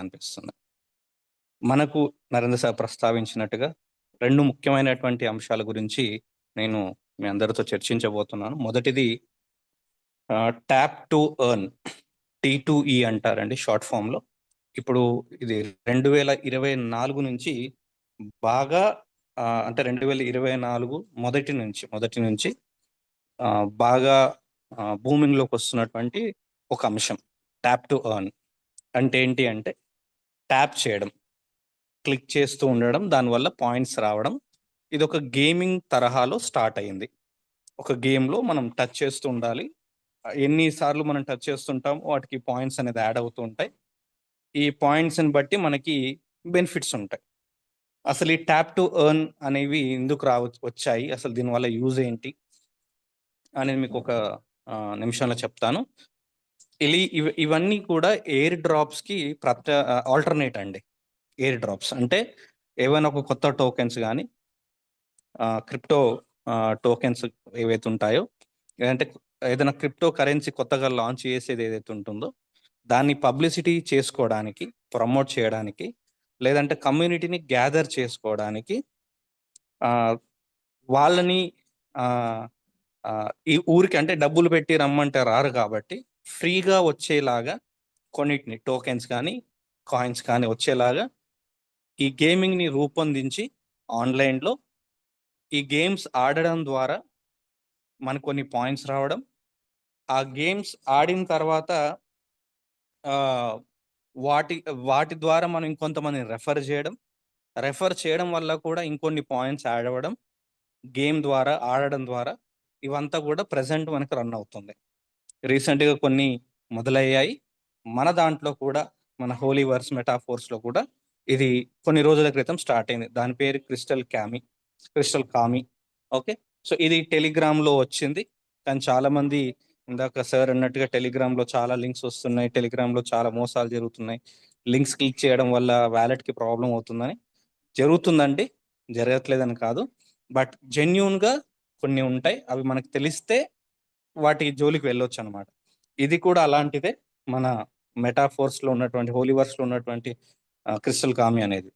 అనిపిస్తుంది మనకు నరేంద్ర సార్ ప్రస్తావించినట్టుగా రెండు ముఖ్యమైనటువంటి అంశాల గురించి నేను మీ అందరితో చర్చించబోతున్నాను. మొదటిది tap to earn T two E అంటారండి షార్ట్ ఫామ్లో. ఇప్పుడు ఇది రెండు వేల ఇరవై నాలుగు నుంచి బాగా అంటే రెండు వేల ఇరవై నాలుగు మొదటి నుంచి మొదటి నుంచి బాగా బూమింగ్లోకి వస్తున్నటువంటి ఒక అంశం ట్యాప్ టు ఎర్న్ అంటే ఏంటి అంటే ట్యాప్ చేయడం క్లిక్ చేస్తూ ఉండడం దానివల్ల పాయింట్స్ రావడం. ఇది ఒక గేమింగ్ తరహాలో స్టార్ట్ అయింది. ఒక గేమ్లో మనం టచ్ చేస్తూ ఉండాలి. ఎన్నిసార్లు మనం టచ్ చేస్తుంటాం వాటికి పాయింట్స్ అనేది యాడ్ అవుతూ ఉంటాయి. ఈ పాయింట్స్ని బట్టి మనకి బెనిఫిట్స్ ఉంటాయి. అసలు ఈ ట్యాప్ టు ఎర్న్ అనేవి ఎందుకు రావ వచ్చాయి? అసలు దీనివల్ల యూజ్ ఏంటి? అనేది మీకు ఒక నిమిషంలో చెప్తాను. ఇలి ఇవన్నీ కూడా ఎయిర్ డ్రాప్స్కి ప్రత్య ఆల్టర్నేట్ అండి. Air drops. అంటే ఏవైనా ఒక కొత్త టోకెన్స్ కానీ క్రిప్టో టోకెన్స్ ఏవైతే ఉంటాయో లేదంటే ఏదైనా క్రిప్టో కరెన్సీ కొత్తగా లాంచ్ చేసేది ఏదైతే ఉంటుందో దాన్ని పబ్లిసిటీ చేసుకోవడానికి ప్రమోట్ చేయడానికి లేదంటే కమ్యూనిటీని గ్యాదర్ చేసుకోవడానికి వాళ్ళని ఈ ఊరికి అంటే డబ్బులు పెట్టి రమ్మంటే రారు కాబట్టి ఫ్రీగా వచ్చేలాగా కొన్నిటిని టోకెన్స్ కానీ కాయిన్స్ కానీ వచ్చేలాగా ఈ గేమింగ్ని రూపొందించి ఆన్లైన్లో ఈ గేమ్స్ ఆడడం ద్వారా మనకు కొన్ని పాయింట్స్ రావడం. ఆ గేమ్స్ ఆడిన తర్వాత వాటి వాటి ద్వారా మనం ఇంకొంతమందిని రెఫర్ చేయడం. రెఫర్ చేయడం వల్ల కూడా ఇంకొన్ని పాయింట్స్ యాడ్ అవ్వడం. గేమ్ ద్వారా ఆడడం ద్వారా ఇవంతా కూడా ప్రజెంట్ మనకు రన్ అవుతుంది. రీసెంట్గా కొన్ని మొదలయ్యాయి. మన దాంట్లో కూడా మన హోలీ వర్స్ మెటాఫోర్స్లో కూడా ఇది కొన్ని రోజుల క్రితం స్టార్ట్ అయింది. దాని పేరు crystal cami crystal cami. Okay? So ఇది టెలిగ్రామ్లో వచ్చింది. కానీ చాలామంది ఇందాక సార్ అన్నట్టుగా టెలిగ్రామ్లో చాలా లింక్స్ వస్తున్నాయి. టెలిగ్రామ్లో చాలా మోసాలు జరుగుతున్నాయి. లింక్స్ క్లిక్ చేయడం వల్ల వ్యాలెట్కి ప్రాబ్లం అవుతుందని జరుగుతుందండి. జరగట్లేదని కాదు. బట్ జెన్యున్గా కొన్ని ఉంటాయి. అవి మనకు తెలిస్తే వాటి జోలికి వెళ్ళొచ్చు అనమాట ఇది కూడా అలాంటిదే మన మెటాఫోర్స్లో ఉన్నటువంటి హోలీవర్స్లో ఉన్నటువంటి క్రిస్టల్ కామి అనేది.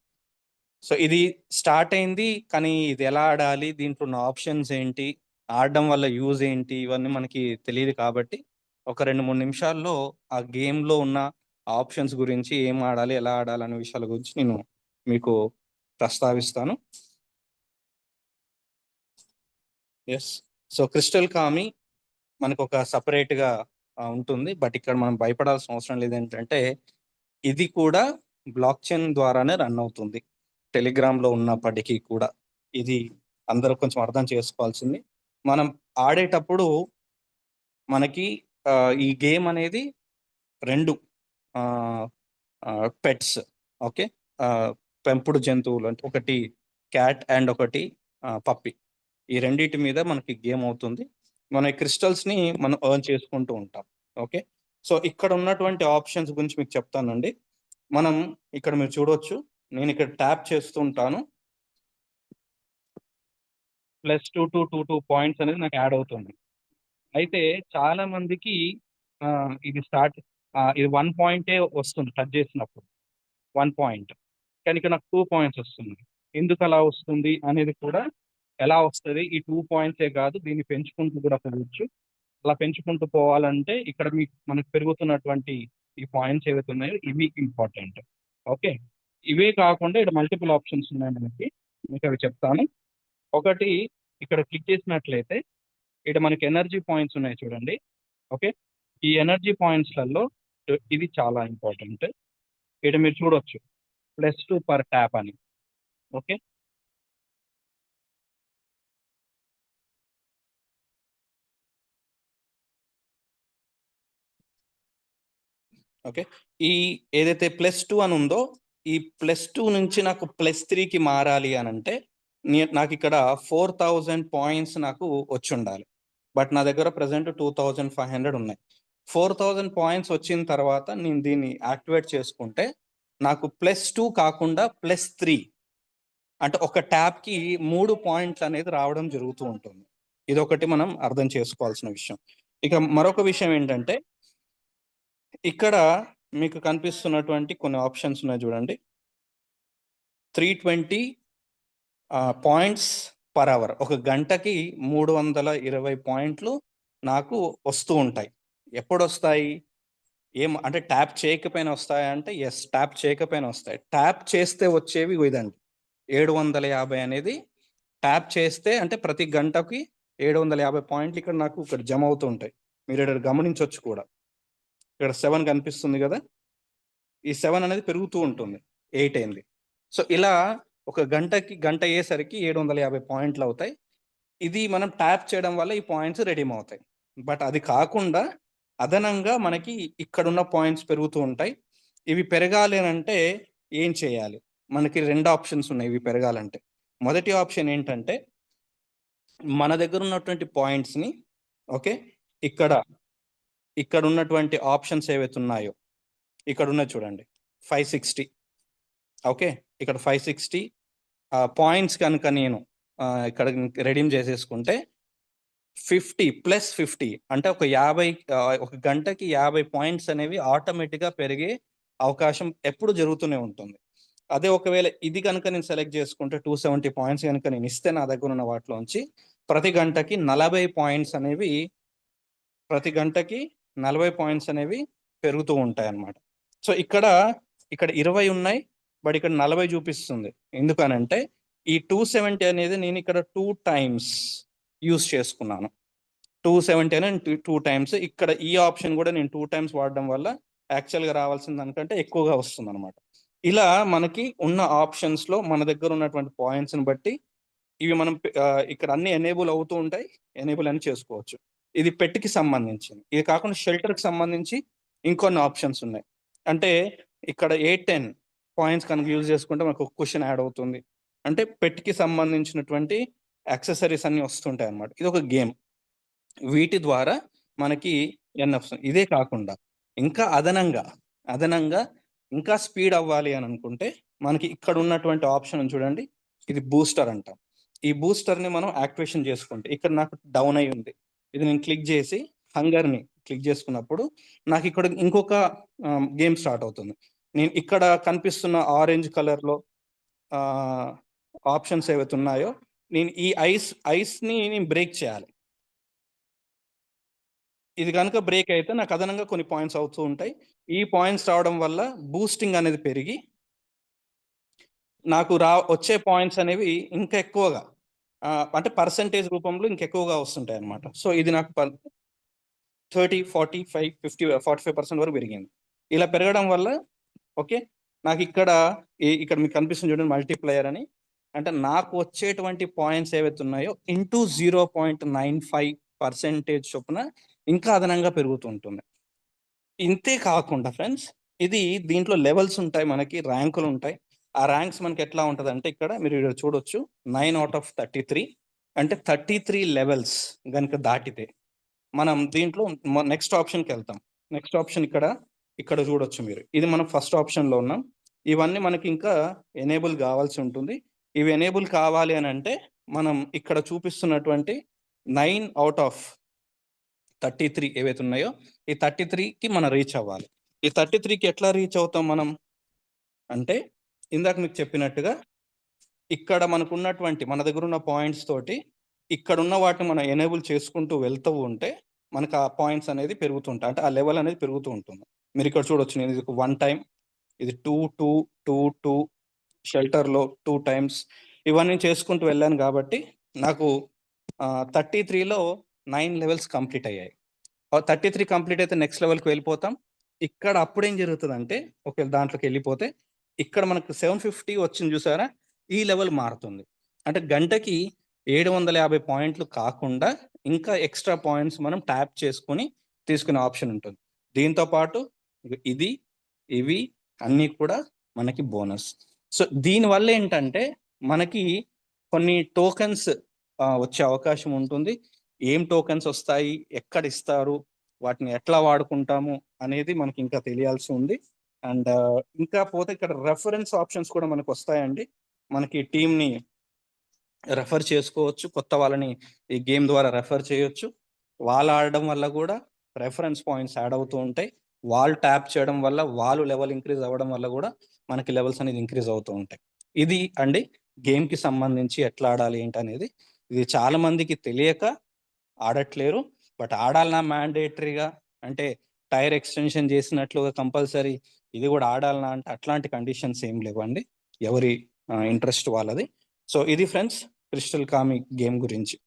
సో ఇది స్టార్ట్ అయింది కానీ ఇది ఎలా ఆడాలి దీంట్లో ఉన్న ఆప్షన్స్ ఏంటి ఆడడం వల్ల యూజ్ ఏంటి ఇవన్నీ మనకి తెలియదు కాబట్టి ఒక రెండు మూడు నిమిషాల్లో ఆ గేమ్లో ఉన్న ఆప్షన్స్ గురించి ఏం ఆడాలి ఎలా ఆడాలి అనే విషయాల గురించి నేను మీకు ప్రస్తావిస్తాను. ఎస్ సో క్రిస్టల్ కామి మనకు ఒక సపరేట్గా ఉంటుంది. బట్ ఇక్కడ మనం భయపడాల్సిన అవసరం లేదు ఏంటంటే ఇది కూడా బ్లాక్ చైన్ ద్వారానే రన్ అవుతుంది. టెలిగ్రామ్లో ఉన్నప్పటికీ కూడా. ఇది అందరూ కొంచెం అర్థం చేసుకోవాల్సింది. మనం ఆడేటప్పుడు మనకి ఈ గేమ్ అనేది రెండు పెట్స్ ఓకే? పెంపుడు జంతువులు అంటే ఒకటి క్యాట్ అండ్ ఒకటి పప్పి. ఈ రెండింటి మీద మనకి గేమ్ అవుతుంది. మన క్రిస్టల్స్ని మనం ఎర్న్ చేసుకుంటూ ఉంటాం. ఓకే? సో ఇక్కడ ఉన్నటువంటి ఆప్షన్స్ గురించి మీకు చెప్తానండి. మనం ఇక్కడ మీరు చూడవచ్చు నేను ఇక్కడ ట్యాప్ చేస్తూ ఉంటాను. Plus two two two two points అనేది నాకు యాడ్ అవుతుంది. అయితే చాలా మందికి ఇది స్టార్ట్ ఇది వన్ పాయింటే వస్తుంది టచ్ చేసినప్పుడు. One point. కానీ ఇక్కడ నాకు టూ పాయింట్స్ వస్తుంది ఎందుకు అలా వస్తుంది అనేది కూడా ఎలా వస్తుంది? ఈ టూ పాయింట్సే కాదు దీన్ని పెంచుకుంటూ కూడా పోవచ్చు. అలా పెంచుకుంటూ పోవాలంటే ఇక్కడ మీకు మనకు పెరుగుతున్నటువంటి ఈ పాయింట్స్ ఏవైతే ఉన్నాయో ఇవి ఇంపార్టెంట్ ఓకే? ఇవే కాకుండా ఇక్కడ మల్టిపుల్ ఆప్షన్స్ ఉన్నాయి మనకి. మీకు అవి చెప్తాను. ఒకటి ఇక్కడ క్లిక్ చేసినట్లయితే ఇక్కడ మనకి ఎనర్జీ పాయింట్స్ ఉన్నాయి చూడండి. ఓకే? ఈ ఎనర్జీ పాయింట్స్లలో ఇది చాలా ఇంపార్టెంట్ ఇక్కడ మీరు చూడొచ్చు. ప్లస్ టూ పర్ ట్యాప్ అని. ఓకే? ఓకే? ఈ ఏదైతే ప్లస్ టూ అని ఉందో ఈ ప్లస్ టూ నుంచి నాకు ప్లస్ త్రీకి మారాలి అని అంటే నాకు ఇక్కడ ఫోర్ థౌజండ్ పాయింట్స్ నాకు వచ్చి ఉండాలి బట్ నా దగ్గర present two thousand five hundred ఉన్నాయి. ఫోర్ థౌజండ్ పాయింట్స్ వచ్చిన తర్వాత నేను దీన్ని యాక్టివేట్ చేసుకుంటే నాకు ప్లస్ టూ కాకుండా ప్లస్ త్రీ అంటే ఒక ట్యాబ్కి మూడు పాయింట్లు అనేది రావడం జరుగుతూ ఉంటుంది. ఇది ఒకటి మనం అర్థం చేసుకోవాల్సిన విషయం. ఇక మరొక విషయం ఏంటంటే ఇక్కడ మీకు కనిపిస్తున్నటువంటి కొన్ని ఆప్షన్స్ ఉన్నాయి చూడండి. Three twenty points per hour ఒక గంటకి మూడు వందల ఇరవై పాయింట్లు నాకు వస్తూ ఉంటాయి. ఎప్పుడు వస్తాయి ఏం అంటే ట్యాప్ చేయకపోయినా వస్తాయా అంటే ఎస్ ట్యాప్ చేయకపోయినా వస్తాయి. ట్యాప్ చేస్తే వచ్చేవి ఇదండి. ఏడు వందల యాభై అనేది ట్యాప్ చేస్తే అంటే ప్రతి గంటకి ఏడు వందల యాభై పాయింట్లు ఇక్కడ నాకు ఇక్కడ జమ అవుతూ ఉంటాయి. మీరు ఇక్కడ గమనించవచ్చు కూడా. ఇక్కడ సెవెన్ కనిపిస్తుంది కదా? ఈ సెవెన్ అనేది పెరుగుతూ ఉంటుంది. ఎయిట్ అయింది. సో ఇలా ఒక గంటకి గంట అయ్యేసరికి ఏడు వందల యాభై పాయింట్లు అవుతాయి. ఇది మనం ట్యాప్ చేయడం వల్ల ఈ పాయింట్స్ రెడీమ్ అవుతాయి. బట్ అది కాకుండా అదనంగా మనకి ఇక్కడున్న పాయింట్స్ పెరుగుతూ ఉంటాయి. ఇవి పెరగాలి అని అంటే ఏం చేయాలి? మనకి రెండు ఆప్షన్స్ ఉన్నాయి ఇవి పెరగాలంటే. మొదటి ఆప్షన్ ఏంటంటే మన దగ్గర ఉన్నటువంటి పాయింట్స్ని ఓకే ఇక్కడ ఇక్కడ ఉన్నటువంటి ఆప్షన్స్ ఏవైతే ఉన్నాయో ఇక్కడ ఉన్నది చూడండి. Five sixty. ఓకే? ఇక్కడ ఫైవ్ సిక్స్టీ. పాయింట్స్ కనుక నేను ఇక్కడ రెడీమ్ చేసేసుకుంటే ఫిఫ్టీ ప్లస్ ఫిఫ్టీ అంటే ఒక యాభై ఒక గంటకి యాభై పాయింట్స్ అనేవి ఆటోమేటిక్గా పెరిగే అవకాశం ఎప్పుడు జరుగుతూనే ఉంటుంది. అదే ఒకవేళ ఇది కనుక నేను సెలెక్ట్ చేసుకుంటే టూ సెవెంటీ పాయింట్స్ కనుక నేను ఇస్తే నా దగ్గర ఉన్న వాటిలోంచి ప్రతి గంటకి నలభై పాయింట్స్ అనేవి ప్రతి గంటకి నలభై పాయింట్స్ అనేవి పెరుగుతూ ఉంటాయి అన్నమాట సో ఇక్కడ ఇక్కడ ఇరవై ఉన్నాయి బట్ ఇక్కడ నలభై చూపిస్తుంది. ఎందుకనంటే ఈ టూ సెవెంటీ అనేది నేను ఇక్కడ టూ టైమ్స్ యూస్ చేసుకున్నాను. టూ సెవెంటీ అని టూ టైమ్స్ ఇక్కడ ఈ ఆప్షన్ కూడా నేను టూ టైమ్స్ వాడడం వల్ల యాక్చువల్గా రావాల్సిన దానికంటే ఎక్కువగా వస్తుంది అనమాట ఇలా మనకి ఉన్న ఆప్షన్స్లో మన దగ్గర ఉన్నటువంటి పాయింట్స్ని బట్టి ఇవి మనం ఇక్కడ అన్ని ఎనేబుల్ అవుతూ ఉంటాయి ఎనేబుల్ అని చేసుకోవచ్చు. ఇది పెట్టికి సంబంధించింది. ఇది కాకుండా షెల్టర్కి సంబంధించి ఇంకొన్ని ఆప్షన్స్ ఉన్నాయి. అంటే ఇక్కడ ఏ టెన్ పాయింట్స్ కనుక యూజ్ చేసుకుంటే మనకు ఒక క్వశ్చన్ యాడ్ అవుతుంది. అంటే పెట్టికి సంబంధించినటువంటి యాక్సెసరీస్ అన్ని వస్తుంటాయి అన్నమాట. ఇది ఒక గేమ్ వీటి ద్వారా మనకి ఎన్ని వస్తుంది ఇదే కాకుండా ఇంకా అదనంగా అదనంగా ఇంకా స్పీడ్ అవ్వాలి అని అనుకుంటే మనకి ఇక్కడ ఉన్నటువంటి ఆప్షన్ చూడండి. ఇది బూస్టర్ అంటాం. ఈ బూస్టర్ని మనం యాక్టివేషన్ చేసుకుంటే ఇక్కడ నాకు డౌన్ అయి ఉంది. ఇది నేను క్లిక్ చేసి హంగర్ని క్లిక్ చేసుకున్నప్పుడు నాకు ఇక్కడ ఇంకొక గేమ్ స్టార్ట్ అవుతుంది. నేను ఇక్కడ కనిపిస్తున్న ఆరెంజ్ కలర్లో ఆప్షన్స్ ఏవైతే ఉన్నాయో నేను ఈ ఐస్ ఐస్ని నేను బ్రేక్ చేయాలి. ఇది కనుక బ్రేక్ అయితే నాకు అదనంగా కొన్ని పాయింట్స్ అవుతూ ఉంటాయి. ఈ పాయింట్స్ రావడం వల్ల బూస్టింగ్ అనేది పెరిగి నాకు రా వచ్చే పాయింట్స్ అనేవి ఇంకా ఎక్కువగా అంటే పర్సంటేజ్ రూపంలో ఇంకెక్కువగా వస్తుంటాయి అన్నమాట సో ఇది నాకు thirty forty five fifty forty five percent వరకు పెరిగింది. ఇలా పెరగడం వల్ల ఓకే నాకు ఇక్కడ ఇక్కడ మీకు కనిపిస్తుంది చూడండి మల్టీప్లయర్ అని. అంటే నాకు వచ్చేటువంటి పాయింట్స్ ఏవైతే ఉన్నాయో into zero point nine five percentage చొప్పున ఇంకా అదనంగా పెరుగుతుంటుంది ఇంతే కాకుండా ఫ్రెండ్స్ ఇది దీంట్లో లెవెల్స్ ఉంటాయి మనకి ర్యాంకులు ఉంటాయి. ఆ ర్యాంక్స్ మనకి ఎట్లా ఉంటుంది అంటే ఇక్కడ మీరు ఇక్కడ చూడొచ్చు nine out of thirty three అంటే థర్టీ త్రీ లెవెల్స్ కనుక దాటితే మనం దీంట్లో నెక్స్ట్ ఆప్షన్కి వెళ్తాం. నెక్స్ట్ ఆప్షన్ ఇక్కడ ఇక్కడ చూడొచ్చు మీరు. ఇది మనం ఫస్ట్ ఆప్షన్లో ఉన్నాం. ఇవన్నీ మనకి ఇంకా ఎనేబుల్ కావాల్సి ఉంటుంది. ఇవి ఎనేబుల్ కావాలి అని అంటే మనం ఇక్కడ చూపిస్తున్నటువంటి nine out of thirty three ఏవైతే ఉన్నాయో ఈ థర్టీ త్రీకి మనం రీచ్ అవ్వాలి. ఈ థర్టీ త్రీకి ఎట్లా రీచ్ అవుతాం మనం? అంటే ఇందాక మీకు చెప్పినట్టుగా ఇక్కడ మనకున్నటువంటి మన దగ్గర ఉన్న పాయింట్స్ తోటి ఇక్కడ ఉన్న వాటిని మనం ఎనేబుల్ చేసుకుంటూ వెళ్తూ ఉంటే మనకు ఆ పాయింట్స్ అనేది పెరుగుతుంటాయి అంటే ఆ లెవెల్ అనేది పెరుగుతూ ఉంటుంది. మీరు ఇక్కడ చూడొచ్చు నేను ఇది వన్ టైం ఇది టూ టూ టూ టూ షెల్టర్లో టూ టైమ్స్ ఇవన్నీ చేసుకుంటూ వెళ్ళాను కాబట్టి నాకు థర్టీ త్రీలో నైన్ లెవెల్స్ కంప్లీట్ అయ్యాయి. థర్టీ త్రీ కంప్లీట్ అయితే నెక్స్ట్ లెవెల్కి వెళ్ళిపోతాం. ఇక్కడ అప్పుడేం జరుగుతుందంటే ఒకవేళ దాంట్లోకి వెళ్ళిపోతే ఇక్కడ మనకు సెవెన్ ఫిఫ్టీ వచ్చింది చూసారా? ఈ లెవెల్ మారుతుంది. అంటే గంటకి ఏడు వందల యాభై పాయింట్లు కాకుండా ఇంకా ఎక్స్ట్రా పాయింట్స్ మనం ట్యాప్ చేసుకొని తీసుకునే ఆప్షన్ ఉంటుంది. దీంతో పాటు ఇది ఇవి అన్నీ కూడా మనకి బోనస్ సో దీనివల్ల ఏంటంటే మనకి కొన్ని టోకెన్స్ వచ్చే అవకాశం ఉంటుంది. ఏం టోకెన్స్ వస్తాయి? ఎక్కడ ఇస్తారు? వాటిని ఎట్లా వాడుకుంటాము? అనేది మనకి ఇంకా తెలియాల్సి ఉంది. అండ్ ఇంకా పోతే ఇక్కడ రెఫరెన్స్ ఆప్షన్స్ కూడా మనకు వస్తాయండి. మనకి టీంని రెఫర్ చేసుకోవచ్చు. కొత్త వాళ్ళని ఈ గేమ్ ద్వారా రెఫర్ చేయొచ్చు. వాళ్ళు ఆడడం వల్ల కూడా రెఫరెన్స్ పాయింట్స్ యాడ్ అవుతూ ఉంటాయి. వాళ్ళు ట్యాప్ చేయడం వల్ల వాళ్ళు లెవెల్ ఇంక్రీజ్ అవ్వడం వల్ల కూడా మనకి లెవెల్స్ అనేది ఇంక్రీజ్ అవుతూ ఉంటాయి. ఇది అండి గేమ్కి సంబంధించి ఎట్లా ఆడాలి ఏంటి అనేది. ఇది చాలా మందికి తెలియక ఆడట్లేరు. బట్ ఆడాలన్నా మ్యాండేటరీగా అంటే టైర్ ఎక్స్టెన్షన్ చేసినట్లుగా కంపల్సరీ ఇది కూడా ఆడాలనా అంటే అట్లాంటి కండిషన్స్ ఏం లేవండి. ఎవరి ఇంట్రెస్ట్ వాళ్ళది. సో ఇది ఫ్రెండ్స్ క్రిస్టల్ కామిక్ గేమ్ గురించి.